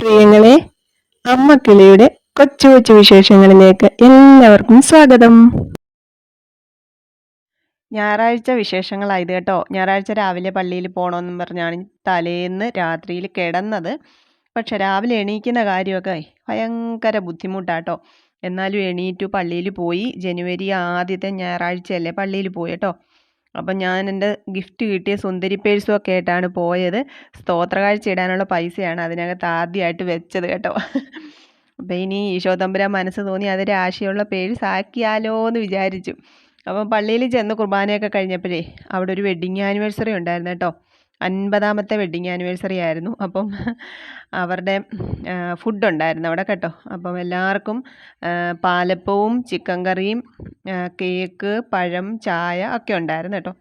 പ്രിയങ്ങളെ അമ്മ കിളിയുടെ കൊച്ചു കൊച്ചു വിശേഷങ്ങളിലേക്ക് എല്ലാവർക്കും സ്വാഗതം. ഞായറാഴ്ച വിശേഷങ്ങളായത് കേട്ടോ. ഞായറാഴ്ച രാവിലെ പള്ളിയിൽ പോകണമെന്നും പറഞ്ഞാണ് തലേന്ന് രാത്രിയിൽ കിടന്നത്. പക്ഷെ രാവിലെ എണീക്കുന്ന കാര്യമൊക്കെ ഭയങ്കര ബുദ്ധിമുട്ടാട്ടോ. എന്നാലും എണീറ്റു പള്ളിയിൽ പോയി. ജനുവരി ആദ്യത്തെ ഞായറാഴ്ചയല്ലേ പള്ളിയിൽ പോയി കേട്ടോ അപ്പം ഞാൻ എന്റെ ഗിഫ്റ്റ് കിട്ടിയ സുന്ദരി പേഴ്സും ഒക്കെ ആയിട്ടാണ് പോയത്. സ്തോത്രകാഴ്ച ഇടാനുള്ള പൈസയാണ് അതിനകത്ത് ആദ്യമായിട്ട് വെച്ചത് കേട്ടോ. അപ്പം ഇനി ഈശോ ഈശോതമ്പുരാൻ മനസ്സ് തോന്നി അതൊരു ആശയമുള്ള പേഴ്സ് ആക്കിയാലോ എന്ന് വിചാരിച്ചു. അപ്പം പള്ളിയിൽ ചെന്ന് കുർബാനയൊക്കെ കഴിഞ്ഞപ്പോഴേ അവിടെ ഒരു വെഡ്ഡിങ് ആനിവേഴ്സറി ഉണ്ടായിരുന്നു കേട്ടോ. അൻപതാമത്തെ വെഡ്ഡിങ് ആനിവേഴ്സറി ആയിരുന്നു. അപ്പം അവരുടെ ഫുഡ് ഉണ്ടായിരുന്നു അവിടെ കേട്ടോ. അപ്പം എല്ലാവർക്കും പാലപ്പവും ചിക്കൻ കറിയും കേക്ക് പഴം ചായ ഒക്കെ ഉണ്ടായിരുന്നു കേട്ടോ.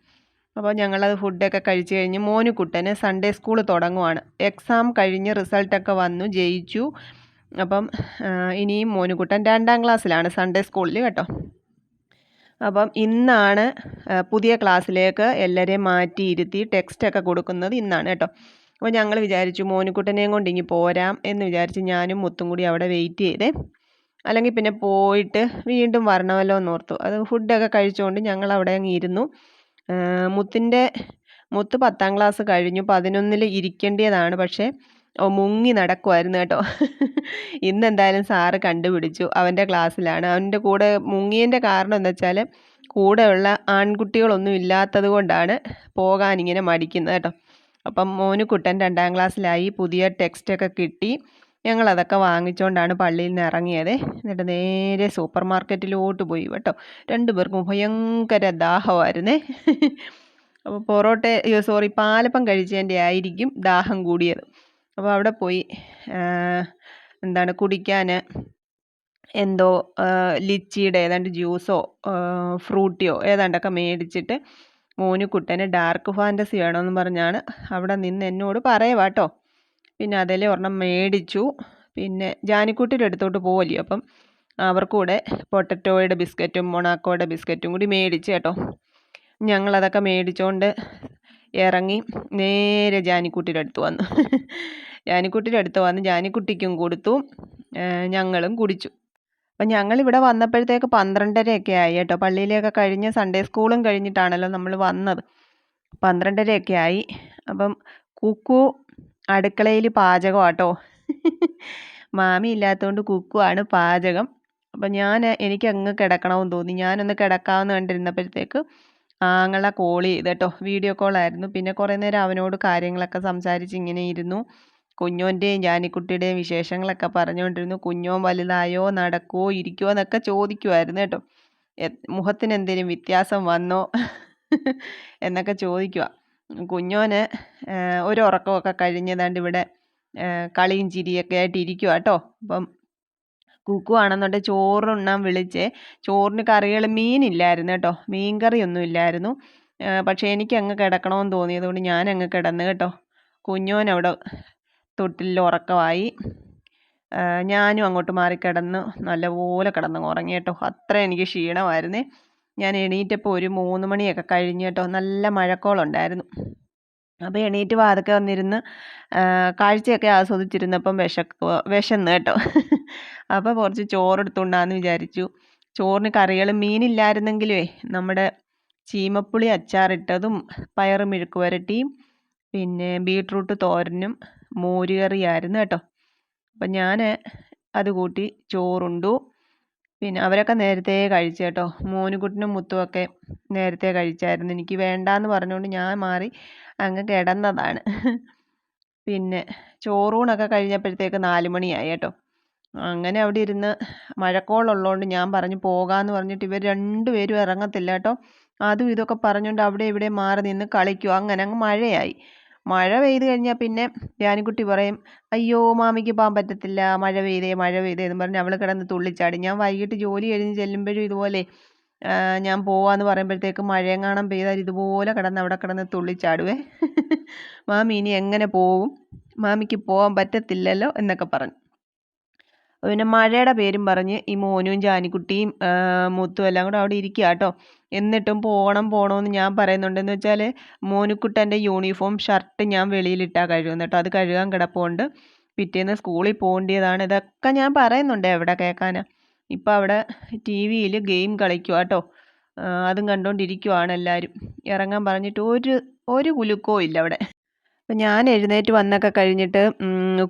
അപ്പോൾ ഞങ്ങളത് ഫുഡൊക്കെ കഴിച്ച് കഴിഞ്ഞ് മോനുകുട്ടന് സൺഡേ സ്കൂൾ തുടങ്ങുവാണ്. എക്സാം കഴിഞ്ഞ് റിസൾട്ടൊക്കെ വന്നു ജയിച്ചു. അപ്പം ഇനിയും മോനുകുട്ടൻ രണ്ടാം ക്ലാസ്സിലാണ് സൺഡേ സ്കൂളിൽ കേട്ടോ. അപ്പം ഇന്നാണ് പുതിയ ക്ലാസ്സിലേക്ക് എല്ലാവരെയും മാറ്റിയിരുത്തി ടെക്സ്റ്റൊക്കെ കൊടുക്കുന്നത് ഇന്നാണ് കേട്ടോ. അപ്പോൾ ഞങ്ങൾ വിചാരിച്ചു മോനുക്കുട്ടനെയും കൊണ്ട് ഇങ്ങി പോരാം എന്ന് വിചാരിച്ച് ഞാനും മുത്തും കൂടി അവിടെ വെയിറ്റ് ചെയ്തേ. അല്ലെങ്കിൽ പിന്നെ പോയിട്ട് വീണ്ടും വരണമല്ലോ എന്ന് ഓർത്തു. അത് ഫുഡൊക്കെ കഴിച്ചുകൊണ്ട് ഞങ്ങൾ അവിടെ അങ്ങ് ഇരുന്നു. മുത്തിന്റെ മുത്ത് പത്താം ക്ലാസ് കഴിഞ്ഞു. പതിനൊന്നിൽ ഇരിക്കേണ്ടതാണ് പക്ഷേ മുങ്ങി നടക്കുമായിരുന്നു കേട്ടോ. ഇന്ന് എന്തായാലും സാറ് കണ്ടുപിടിച്ചു അവന്റെ ക്ലാസ്സിലാണ്. അവന്റെ കൂടെ മുങ്ങിയതിന്റെ കാരണം എന്താ വെച്ചാൽ കൂടെയുള്ള ആൺകുട്ടികളൊന്നും ഇല്ലാത്തത് കൊണ്ടാണ് പോകാൻ ഇങ്ങനെ മടിക്കുന്നത് കേട്ടോ. അപ്പം മോനുകുട്ടൻ രണ്ടാം ക്ലാസ്സിലായി. പുതിയ ടെക്സ്റ്റൊക്കെ കിട്ടി. ഞങ്ങളതൊക്കെ വാങ്ങിച്ചുകൊണ്ടാണ് പള്ളിയിൽ നിന്ന് ഇറങ്ങിയത്. എന്നിട്ട് നേരെ സൂപ്പർ മാർക്കറ്റിലോട്ട് പോയി കേട്ടോ. രണ്ടു പേർക്കും ഭയങ്കര ദാഹമായിരുന്നേ. അപ്പോൾ പൊറോട്ട സോറി പാലപ്പം കഴിച്ചതിന്റെ ആയിരിക്കും ദാഹം കൂടിയത്. അപ്പോൾ അവിടെ പോയി എന്താണ് കുടിക്കാൻ എന്തോ ലിച്ചിയുടെ ഏതാണ്ട് ജ്യൂസോ ഫ്രൂട്ടിയോ ഏതാണ്ടൊക്കെ മേടിച്ചിട്ട് മോനു കുട്ടന് ഡാർക്ക് ഫാന്റസി വേണമെന്ന് പറഞ്ഞാണ് അവിടെ നിന്ന് എന്നോട് പറയവാട്ടോ പിന്നെ അതിലെ ഒരെണ്ണം മേടിച്ചു. പിന്നെ ജാനിക്കുട്ടിയുടെ അടുത്തോട്ട് പോവല്ലോ അപ്പം അവർക്കൂടെ പൊട്ടറ്റോയുടെ ബിസ്ക്കറ്റും മൊണാക്കോയുടെ ബിസ്ക്കറ്റും കൂടി മേടിച്ച് കേട്ടോ ഞങ്ങളതൊക്കെ മേടിച്ചുകൊണ്ട് ഇറങ്ങി നേരെ ജാനിക്കുട്ടിയുടെ അടുത്ത് വന്നു. ജാനിക്കുട്ടിയുടെ അടുത്ത് വന്ന് ജാനിക്കുട്ടിക്കും കൊടുത്തു. ഞങ്ങളും കുടിച്ചു. അപ്പം ഞങ്ങളിവിടെ വന്നപ്പോഴത്തേക്ക് പന്ത്രണ്ടരയൊക്കെ ആയി കേട്ടോ. പള്ളിയിലേക്ക് കഴിഞ്ഞ് സൺഡേ സ്കൂളും കഴിഞ്ഞിട്ടാണല്ലോ നമ്മൾ വന്നത്. പന്ത്രണ്ടരയൊക്കെ ആയി. അപ്പം കുക്കു അടുക്കളയിൽ പാചകം മാമി ഇല്ലാത്തതുകൊണ്ട് കുക്കുവാണ് പാചകം. അപ്പം ഞാൻ എനിക്ക് അങ്ങ് കിടക്കണമെന്ന് തോന്നി. ഞാനൊന്ന് കിടക്കാമെന്ന് കണ്ടിരുന്നപ്പോഴത്തേക്ക് ആങ്ങളെ കോൾ ചെയ്ത് കേട്ടോ. വീഡിയോ കോളായിരുന്നു പിന്നെ കുറേ നേരം അവനോട് കാര്യങ്ങളൊക്കെ സംസാരിച്ച് ഇങ്ങനെ ഇരുന്നു. കുഞ്ഞോന്റെയും ജാനിക്കുട്ടിയുടെയും വിശേഷങ്ങളൊക്കെ പറഞ്ഞുകൊണ്ടിരുന്നു. കുഞ്ഞോൻ വലുതായോ നടക്കുവോ ഇരിക്കുവോ എന്നൊക്കെ ചോദിക്കുമായിരുന്നു കേട്ടോ. മുഖത്തിന് എന്തെങ്കിലും വ്യത്യാസം വന്നോ എന്നൊക്കെ ചോദിക്കുക കുഞ്ഞോന് ഒരു ഉറക്കമൊക്കെ കഴിഞ്ഞതാണ്ട് ഇവിടെ കളിയും ചിരിയൊക്കെ ആയിട്ട് ഇരിക്കുക കേട്ടോ. അപ്പം കുക്കു ആണെന്നുണ്ടെ ചോറുണ്ണാൻ വിളിച്ച്. ചോറിന് കറികൾ മീനില്ലായിരുന്നു കേട്ടോ. മീൻ ഒന്നും ഇല്ലായിരുന്നു പക്ഷേ എനിക്ക് അങ്ങ് കിടക്കണമെന്ന് തോന്നിയതുകൊണ്ട് ഞാൻ അങ്ങ് കിടന്നു കേട്ടോ. കുഞ്ഞോൻ അവിടെ തൊട്ടിലിൽ ഉറക്കമായി ഞാനും അങ്ങോട്ട് മാറി കിടന്ന് നല്ലപോലെ കിടന്ന് ഉറങ്ങി കേട്ടോ അത്ര എനിക്ക് ക്ഷീണമായിരുന്നേ. ഞാൻ എണീറ്റപ്പോൾ ഒരു മൂന്ന് മണിയൊക്കെ കഴിഞ്ഞ് കേട്ടോ. നല്ല മഴക്കോളുണ്ടായിരുന്നു. അപ്പോൾ എണീറ്റ് വാതൊക്കെ വന്നിരുന്ന് കാഴ്ചയൊക്കെ ആസ്വദിച്ചിരുന്നപ്പം വിശക്കുക വിശന്ന് കേട്ടോ. അപ്പോൾ കുറച്ച് ചോറെടുത്തുണ്ടാന്ന് വിചാരിച്ചു. ചോറിന് കറികൾ മീനില്ലായിരുന്നെങ്കിലേ നമ്മുടെ ചീമപ്പുളി അച്ചാറിട്ടതും പയറ് മെഴുക്ക് വരട്ടിയും പിന്നെ ബീട്രൂട്ട് തോരനും മോര് കറിയായിരുന്നു കേട്ടോ. അപ്പം ഞാൻ അത് കൂട്ടി ചോറുണ്ടു. പിന്നെ അവരൊക്കെ നേരത്തെ കഴിച്ചു കേട്ടോ. മോനുകുട്ടനും മുത്തുമൊക്കെ നേരത്തെ കഴിച്ചായിരുന്നു. എനിക്ക് വേണ്ടാന്ന് പറഞ്ഞുകൊണ്ട് ഞാൻ മാറി അങ്ങ് കിടന്നതാണ്. പിന്നെ ചോറൂണൊക്കെ കഴിഞ്ഞപ്പോഴത്തേക്ക് നാല് മണിയായി കേട്ടോ. അങ്ങനെ അവിടെ ഇരുന്ന് മഴക്കോളുള്ളതുകൊണ്ട് ഞാൻ പറഞ്ഞു പോകാമെന്ന് പറഞ്ഞിട്ട് ഇവർ രണ്ടുപേരും ഇറങ്ങത്തില്ല കേട്ടോ. അതും ഇതൊക്കെ പറഞ്ഞുകൊണ്ട് അവിടെ ഇവിടെ മാറി നിന്ന് കളിക്കും അങ്ങനെ അങ്ങ് മഴയായി. മഴ പെയ്ത് കഴിഞ്ഞാൽ പിന്നെ ജാനിക്കുട്ടി പറയും അയ്യോ മാമിക്ക് പോകാൻ പറ്റത്തില്ല മഴ പെയ്തേ മഴ പെയ്തേ എന്ന് പറഞ്ഞ് അവൾ കിടന്ന് തുള്ളിച്ചാടി. ഞാൻ വൈകിട്ട് ജോലി കഴിഞ്ഞ് ചെല്ലുമ്പോഴും ഇതുപോലെ ഞാൻ പോവാന്ന് പറയുമ്പോഴത്തേക്ക് മഴയെങ്ങാനും പെയ്താൽ ഇതുപോലെ കിടന്ന് അവിടെ കിടന്ന് തുള്ളിച്ചാടുവേ. മാമി ഇനി എങ്ങനെ പോവും? മാമിക്ക് പോകാൻ പറ്റത്തില്ലല്ലോ എന്നൊക്കെ പറഞ്ഞു. പിന്നെ മഴയുടെ പേരും പറഞ്ഞ് ഈ മോനും ജാനിക്കുട്ടിയും മുത്തും എല്ലാം കൂടെ അവിടെ ഇരിക്കുക കേട്ടോ എന്നിട്ടും പോകണം പോകണമെന്ന് ഞാൻ പറയുന്നുണ്ടെന്ന് വെച്ചാൽ മോനുക്കുട്ടന്റെ യൂണിഫോം ഷർട്ട് ഞാൻ വെളിയിലിട്ടാൽ കഴുകുന്നു കേട്ടോ അത് കഴുകാൻ കിടപ്പുണ്ട്. പിറ്റേന്ന് സ്കൂളിൽ പോകേണ്ടതാണ് ഇതൊക്കെ ഞാൻ പറയുന്നുണ്ട് എവിടെ കേൾക്കാനാ. ഇപ്പം അവിടെ ടി വിയിൽ ഗെയിം കളിക്കുക കേട്ടോ അതും കണ്ടുകൊണ്ടിരിക്കുവാണ് എല്ലാവരും ഇറങ്ങാൻ പറഞ്ഞിട്ട് ഒരു ഒരു കുലുക്കവും ഇല്ല അവിടെ. അപ്പം ഞാൻ എഴുന്നേറ്റ് വന്നൊക്കെ കഴിഞ്ഞിട്ട്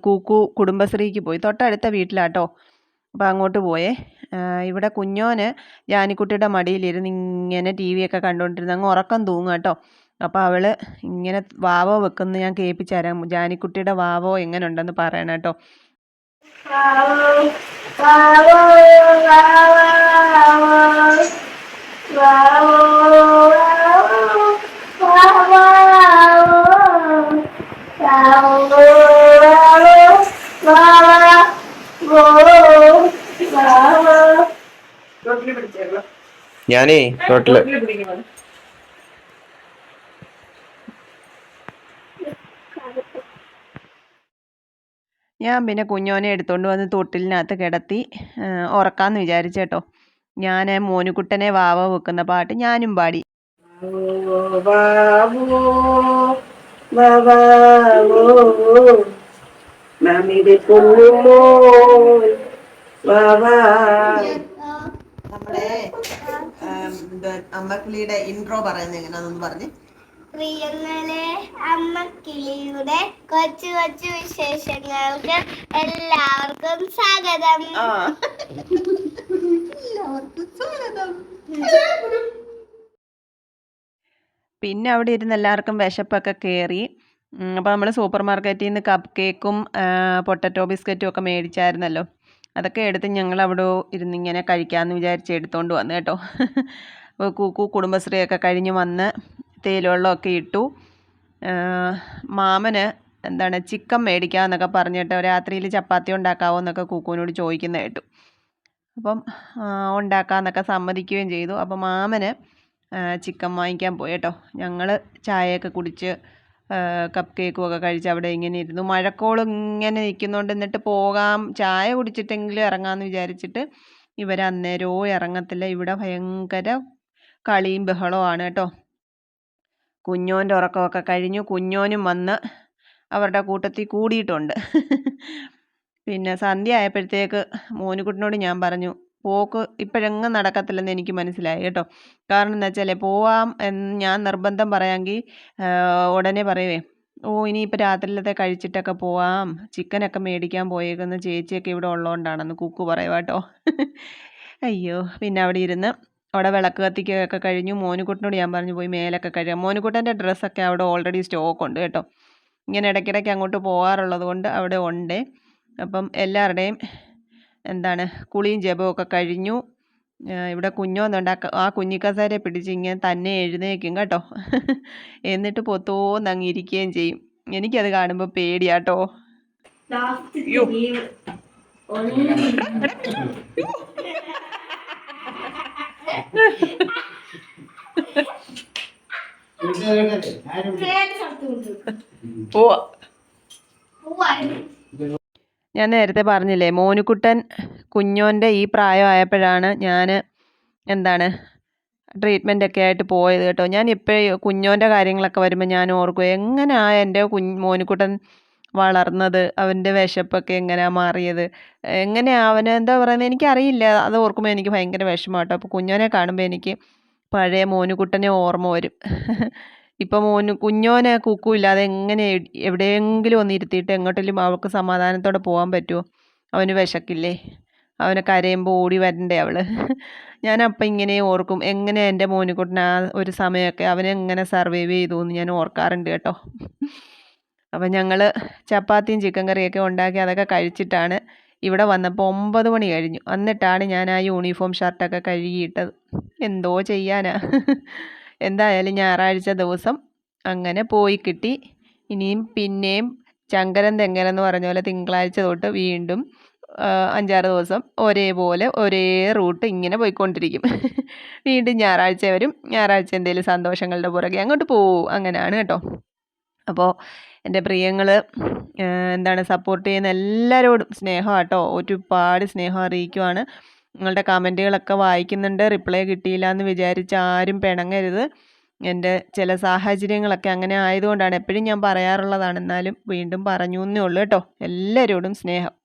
കൂക്കു കുടുംബശ്രീക്ക് പോയി. തൊട്ടടുത്ത വീട്ടിലാട്ടോ. അപ്പം അങ്ങോട്ട് പോയേ. ഇവിടെ കുഞ്ഞോന് ജാനിക്കുട്ടിയുടെ മടിയിലിരുന്ന് ഇങ്ങനെ ടി വി ഒക്കെ കണ്ടുകൊണ്ടിരുന്ന് അങ്ങ് ഉറക്കം തൂങ്ങും കേട്ടോ. അപ്പോൾ അവൾ ഇങ്ങനെ വാവോ വെക്കുന്ന ഞാൻ കേൾപ്പിച്ചു തരാം. ജാനിക്കുട്ടിയുടെ വാവോ എങ്ങനെ ഉണ്ടെന്ന് പറയണം കേട്ടോ. ഞാനേ ടോട്ടൽ ഞാൻ പിന്നെ കുഞ്ഞോനെ എടുത്തുകൊണ്ട് വന്ന് തൊട്ടിലിനകത്ത് കിടത്തി ഉറക്കാന്ന് വിചാരിച്ചേട്ടോ ഞാൻ മോനുകുട്ടനെ വാവ വെക്കുന്ന പാട്ട് ഞാനും പാടി നമ്മുടെ അമ്മക്കിളിയുടെ ഇൻട്രോ പറയുന്നത് എങ്ങനെയാണെന്ന് പറഞ്ഞ്. പ്രിയങ്ങളെ അമ്മക്കിളിയുടെ കൊച്ചു കൊച്ചു വിശേഷങ്ങൾക്ക് എല്ലാവർക്കും സ്വാഗതം. പിന്നെ അവിടെ ഇരുന്ന് എല്ലാവർക്കും വിശപ്പൊക്കെ കയറി അപ്പോൾ നമ്മൾ സൂപ്പർ മാർക്കറ്റിൽ നിന്ന് കപ്പ് കേക്കും പൊട്ടറ്റോ ബിസ്ക്കറ്റും ഒക്കെ മേടിച്ചായിരുന്നല്ലോ. അതൊക്കെ എടുത്ത് ഞങ്ങൾ അവിടെ ഇരുന്ന് ഇങ്ങനെ കഴിക്കാമെന്ന് വിചാരിച്ച് എടുത്തുകൊണ്ട് വന്നു കേട്ടോ. കുടുംബശ്രീയൊക്കെ കഴിഞ്ഞ് വന്ന് തേയിലവെള്ളമൊക്കെ ഇട്ടു. മാമന് എന്താണ് ചിക്കൻ മേടിക്കാമെന്നൊക്കെ പറഞ്ഞിട്ട് രാത്രിയിൽ ചപ്പാത്തി ഉണ്ടാക്കാവോ എന്നൊക്കെ കൂക്കുവിനോട് ചോദിക്കുന്ന കേട്ടു. അപ്പം ഉണ്ടാക്കാമെന്നൊക്കെ സമ്മതിക്കുകയും ചെയ്തു. അപ്പം മാമന് ചിക്കൻ വാങ്ങിക്കാൻ പോയി കേട്ടോ. ഞങ്ങൾ ചായയൊക്കെ കുടിച്ച് കപ്പ് കേക്കും ഒക്കെ കഴിച്ച് അവിടെ ഇങ്ങനെ ഇരുന്നു. മഴക്കോൾ ഇങ്ങനെ നിൽക്കുന്നുണ്ട് എന്നിട്ട് പോകാം ചായ കുടിച്ചിട്ടെങ്കിലും ഇറങ്ങാമെന്ന് വിചാരിച്ചിട്ട് ഇവരന്നേരവും ഇറങ്ങത്തില്ല. ഇവിടെ ഭയങ്കര കളിയും ബഹളവും ആണ് കേട്ടോ. കുഞ്ഞോന്റെ ഉറക്കമൊക്കെ കഴിഞ്ഞു. കുഞ്ഞോനും വന്ന് അവരുടെ കൂട്ടത്തിൽ കൂടിയിട്ടുണ്ട്. പിന്നെ സന്ധ്യ ആയപ്പോഴത്തേക്ക് മോനുകുട്ടിനോട് ഞാൻ പറഞ്ഞു പോക്ക് ഇപ്പോഴെങ്ങും നടക്കത്തില്ലെന്ന് എനിക്ക് മനസ്സിലായി കേട്ടോ. കാരണം എന്താ വെച്ചാൽ പോവാം എന്ന് ഞാൻ നിർബന്ധം പറയാമെങ്കിൽ ഉടനെ പറയുവേ ഓ ഇനിയിപ്പോൾ രാത്രിയിലത്തെ കഴിച്ചിട്ടൊക്കെ പോവാം. ചിക്കനൊക്കെ മേടിക്കാൻ പോയേക്കുന്ന ചേച്ചിയൊക്കെ ഇവിടെ ഉള്ളതുകൊണ്ടാണെന്ന് കുക്കു പറയുക കേട്ടോ. അയ്യോ പിന്നെ അവിടെ ഇരുന്ന് അവിടെ വിളക്ക് കത്തിക്കുകയൊക്കെ കഴിഞ്ഞു. മോനുകുട്ടനോട് ഞാൻ പറഞ്ഞു പോയി മേലൊക്കെ കഴുകാം. മോനുകുട്ടന്റെ ഡ്രസ്സൊക്കെ അവിടെ ഓൾറെഡി സ്റ്റോക്ക് ഉണ്ട് കേട്ടോ. ഇങ്ങനെ ഇടയ്ക്കിടയ്ക്ക് അങ്ങോട്ട് പോകാറുള്ളത് കൊണ്ട് അവിടെ ഉണ്ട്. അപ്പം എല്ലാവരുടെയും എന്താണ് കുളിയും ജപവും ഒക്കെ കഴിഞ്ഞു. ഇവിടെ കുഞ്ഞോന്നുണ്ട് ആ കുഞ്ഞിക്കസാരെ പിടിച്ച് ഇങ്ങനെ തന്നെ എഴുന്നേക്കും കേട്ടോ. എന്നിട്ട് പൊത്തോന്ന് അങ്ങ് ഇരിക്കുകയും ചെയ്യും. എനിക്കത് കാണുമ്പോൾ പേടിയാട്ടോ ഓ ഞാൻ നേരത്തെ പറഞ്ഞില്ലേ മോനുക്കുട്ടൻ കുഞ്ഞോന്റെ ഈ പ്രായമായപ്പോഴാണ് ഞാൻ എന്താണ് ട്രീറ്റ്മെന്റ് ഒക്കെ ആയിട്ട് പോയത് കേട്ടോ. ഞാൻ ഇപ്പോഴും കുഞ്ഞോന്റെ കാര്യങ്ങളൊക്കെ വരുമ്പോൾ ഞാൻ ഓർക്കും എങ്ങനെയാ എന്റെ കുഞ്ഞ് മോനുക്കുട്ടൻ വളർന്നത് അവന്റെ വിശപ്പൊക്കെ എങ്ങനെയാണ് മാറിയത്? എങ്ങനെയാണ് അവനെ എന്താ പറയുന്നത് എനിക്കറിയില്ല. അത് ഓർക്കുമ്പോൾ എനിക്ക് ഭയങ്കര വിഷമം കേട്ടോ അപ്പോൾ കുഞ്ഞോനെ കാണുമ്പോൾ എനിക്ക് പഴയ മോനുകുട്ടനെ ഓർമ്മ വരും. ഇപ്പം മോന് കുഞ്ഞോനെ കുക്കു ഇല്ലാതെ എങ്ങനെ എവിടെയെങ്കിലും ഒന്ന് ഇരുത്തിയിട്ട് എങ്ങോട്ടെങ്കിലും അവൾക്ക് സമാധാനത്തോടെ പോകാൻ പറ്റുമോ അവന് വിശക്കില്ലേ? അവനെ കരയുമ്പോൾ ഓടി വരണ്ടേ അവൾ? ഞാൻ അപ്പം ഇങ്ങനെ ഓർക്കും എങ്ങനെ എന്റെ മോനുകുട്ടൻ ആ ഒരു സമയമൊക്കെ അവനെങ്ങനെ സർവൈവ് ചെയ്തു എന്ന് ഞാൻ ഓർക്കാറുണ്ട് കേട്ടോ. അപ്പം ഞങ്ങൾ ചപ്പാത്തിയും ചിക്കൻ കറിയൊക്കെ ഉണ്ടാക്കി അതൊക്കെ കഴിച്ചിട്ടാണ് ഇവിടെ വന്നപ്പോൾ ഒമ്പത് മണി കഴിഞ്ഞു. എന്നിട്ടാണ് ഞാൻ ആ യൂണിഫോം ഷർട്ടൊക്കെ കഴുകിയിട്ടത്. എന്തോ ചെയ്യാനാ? എന്തായാലും ഞായറാഴ്ച ദിവസം അങ്ങനെ പോയി കിട്ടി. ഇനിയും പിന്നെയും ചങ്കരൻ തെങ്ങരം എന്ന് പറഞ്ഞ പോലെ തിങ്കളാഴ്ച തൊട്ട് വീണ്ടും അഞ്ചാറ് ദിവസം ഒരേപോലെ ഒരേ റൂട്ട് ഇങ്ങനെ പോയിക്കൊണ്ടിരിക്കും. വീണ്ടും ഞായറാഴ്ച വരും. ഞായറാഴ്ച എന്തെങ്കിലും സന്തോഷങ്ങളുടെ പുറകെ അങ്ങോട്ട് പോവും. അങ്ങനെയാണ് കേട്ടോ. അപ്പോൾ എന്റെ പ്രിയങ്ങൾ എന്താണ് സപ്പോർട്ട് ചെയ്യുന്ന എല്ലാവരോടും സ്നേഹം കേട്ടോ ഒരുപാട് സ്നേഹം അറിയിക്കുവാണ്. നിങ്ങളുടെ കമന്റുകളൊക്കെ വായിക്കുന്നുണ്ട്. റിപ്ലൈ കിട്ടിയില്ല എന്ന് വിചാരിച്ച് ആരും പിണങ്ങരുത്. എന്റെ ചില സാഹചര്യങ്ങളൊക്കെ അങ്ങനെ ആയതുകൊണ്ടാണ് എപ്പോഴും ഞാൻ പറയാറുള്ളതാണ്. എന്നാലും വീണ്ടും പറഞ്ഞു എന്നേ ഉള്ളൂ കേട്ടോ. എല്ലാവരോടും സ്നേഹം.